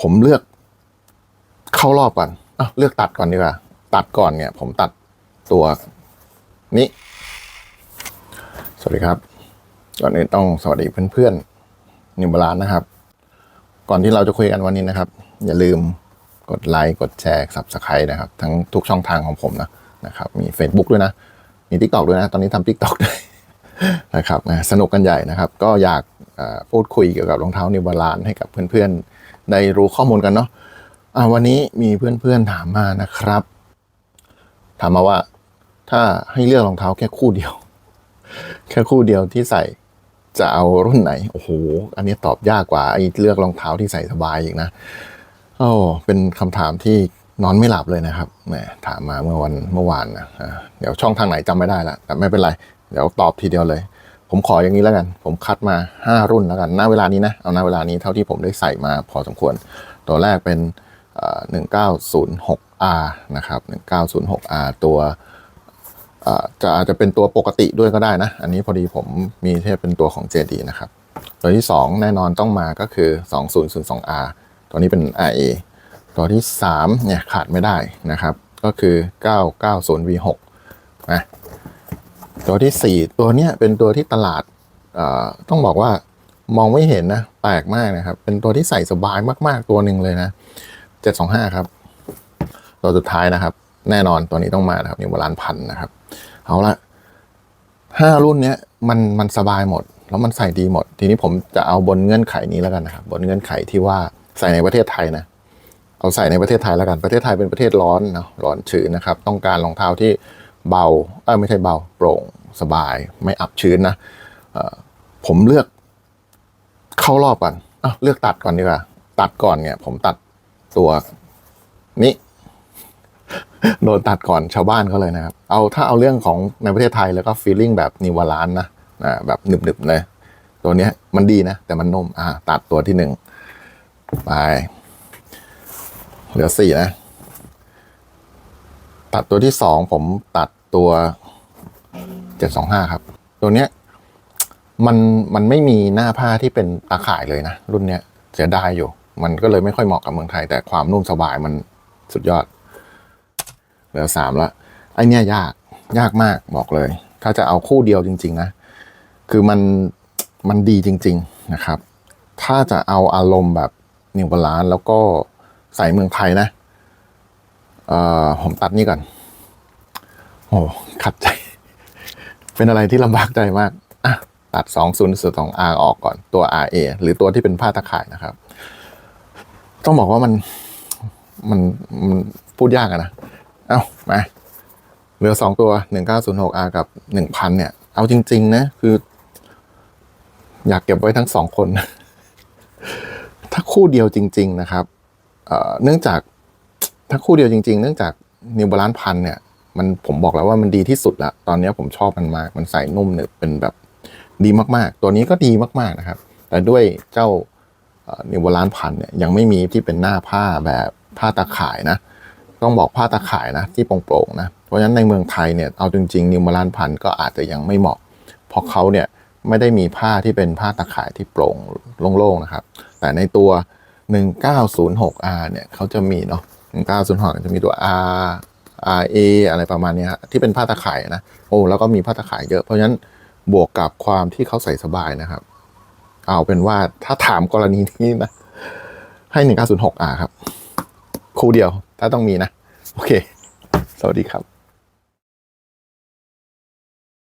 ผมเลือกเข้ารอบก่อนอะเลือกตัดก่อนดีกว่า ตัดก่อนเนี่ย ผมตัดตัวนี้ สวัสดีครับ ก่อนอื่นต้องสวัสดีเพื่อนๆนิวบาลานนะครับ ก่อนที่เราจะคุยกันวันนี้นะครับ อย่าลืมกดไลค์กดแชร์ subscribe นะครับ ทั้งทุกช่องทางของผมนะนะครับ มี Facebook ด้วยนะ มี TikTok ด้วยนะ ตอนนี้ทำ TikTok ด้วยนะครับนะสนุกกันใหญ่นะครับ ก็อยากเอ่อพูดคุยเกี่ยวกับรองเท้านิวบาลานให้กับเพื่อนๆ ได้รู้ข้อมูลกันเนาะอ่าวันนี้มีเพื่อนๆถามมานะครับ ถามมาว่า ถ้าให้เลือกรองเท้าแค่คู่เดียว แค่คู่เดียวที่ใส่จะเอารุ่นไหน โอ้โห อันนี้ตอบยากกว่าไอ้เลือกรองเท้าที่ใส่สบายอีกนะโอ้เป็นคำถามที่นอนไม่หลับเลยนะครับแหมถามมาเมื่อวันเมื่อวานนะเดี๋ยวช่องทางไหนจำไม่ได้ละแต่ไม่เป็นไร เดี๋ยวตอบทีเดียวเลย ผมขออย่างนี้แล้วกัน ผมคัดมา 5 รุ่นแล้วกันณเวลานี้นะ เอาณเวลานี้เท่าที่ผมได้ใส่มาพอสมควร ตัวแรกเป็นเอ่อ 1906R นะครับ 1906R ตัวจะอาจจะเป็นตัวปกติด้วยก็ได้นะ อันนี้พอดีผมมีเที่เป็นตัวของ JD นะครับ ตัวที่ 2 แน่นอนต้องมาก็คือ 2002R ตัวนี้เป็น RA ตัวที่3เนี่ยขาดไม่ได้นะครับ ก็คือ 990V6 นะ ตัวที่ 4 ตัวเนี้ยเป็นตัวที่ตลาดเอ่อต้องบอกว่ามองไม่เห็นนะแปลกมากนะครับ เป็นตัวที่ใส่สบายมากๆตัวหนึ่งเลยนะ 725 ครับ ตัวสุดท้ายนะครับ แน่นอนตัวนี้ต้องมานะครับนิวบาลานพันนะครับ เอาละห้ารุ่นเนี้ยมันมันสบายหมด แล้วมันใส่ดีหมด ทีนี้ผมจะเอาบนเงื่อนไขนี้แล้วกันนะครับ บนเงื่อนไขที่ว่าใส่ในประเทศไทยนะเอาใส่ในประเทศไทยแล้วกันประเทศไทยเป็นประเทศร้อนเนาะร้อนชื้นนะครับ ต้องการรองเท้าที่เบาเออไม่ใช่เบาโปร่ง สบาย ไม่อับชื้นนะผมเลือกเข้ารอบก่อนอะเลือกตัดก่อนดีกว่า ตัดก่อนเนี่ย ผมตัดตัวนี้โดนตัดก่อนชาวบ้านเขาเลยนะครับ เอาถ้าเอาเรื่องของในประเทศไทยแล้วก็ฟีลลิ่งแบบนิวาลานนะอ่าแบบหนึบๆเลยตัวนี้มันดีนะ แต่มันนุ่มอ่า ตัดตัวที่หนึ่งไป เหลือสี่นะ ตัดตัวที่สองผมตัดตัว เจ็ดสองห้าครับ ตัวเนี้ยมันมันไม่มีหน้าผ้าที่เป็นตาข่ายเลยนะ รุ่นเนี้ยเสียดายอยู่ มันก็เลยไม่ค่อยเหมาะกับเมืองไทย แต่ความนุ่มสบายมันสุดยอด เหลือสามละไอเนี้ยยากยากมากบอกเลย ถ้าจะเอาคู่เดียวจริง ๆ นะ คือมันมันดีจริง ๆนะครับ ถ้าจะเอาอารมณ์แบบนิวบาลานแล้วก็ใส่เมืองไทยนะ เอ่อผมตัดนี่ก่อน โอ้ขัดใจ เป็นอะไรที่ลำบากใจมากอะตัด2 0 2 R ออกก่อนตัว RA หรือตัวที่เป็นผ้าตะข่ายนะครับ ต้องบอกว่ามันมันมันพูดยากอะนะ เอ้ามาเหลือสองตัว 1906R กับ 1,000 เนี่ย เอาจริง ๆ นะ คือ อยากเก็บไว้ทั้งสองคน ถ้าคู่เดียวจริง ๆ นะครับเอ่อเนื่องจากถ้าคู่เดียวจริง ๆ เนื่องจากนิวบาลานพันเนี่ย มันผมบอกแล้วว่ามันดีที่สุดละตอนนี้ผมชอบมันมาก มันใส่นุ่มเนี่ยเป็นแบบดีมากๆ ตัวนี้ก็ดีมากๆนะครับ แต่ด้วยเจ้านิวบาลานพันเนี่ยยังไม่มีที่เป็นหน้าผ้าแบบผ้าตาข่ายนะ ต้องบอกผ้าตาข่ายนะ ที่โปร่งๆนะ เพราะฉะนั้นในเมืองไทยเนี่ยเอาจริงๆนิวบาลานพันก็อาจจะยังไม่เหมาะ เพราะเขาเนี่ยไม่ได้มีผ้าที่เป็นผ้าตาข่ายที่โปร่งโล่งๆนะครับ แต่ในตัว 1906R เนี่ยเขาจะมีเนาะ1906จะมีตัว R R A อะไรประมาณนี้ฮะที่เป็นผ้าตาข่ายนะโอ้แล้วก็มีผ้าตาข่ายเยอะเพราะฉะนั้นบวกกับความที่เขาใส่สบายนะครับ เอาเป็นว่าถ้าถามกรณีนี้นะ ให้ 1906R ครับ คู่เดียวถ้าต้องมีนะ โอเค สวัสดีครับ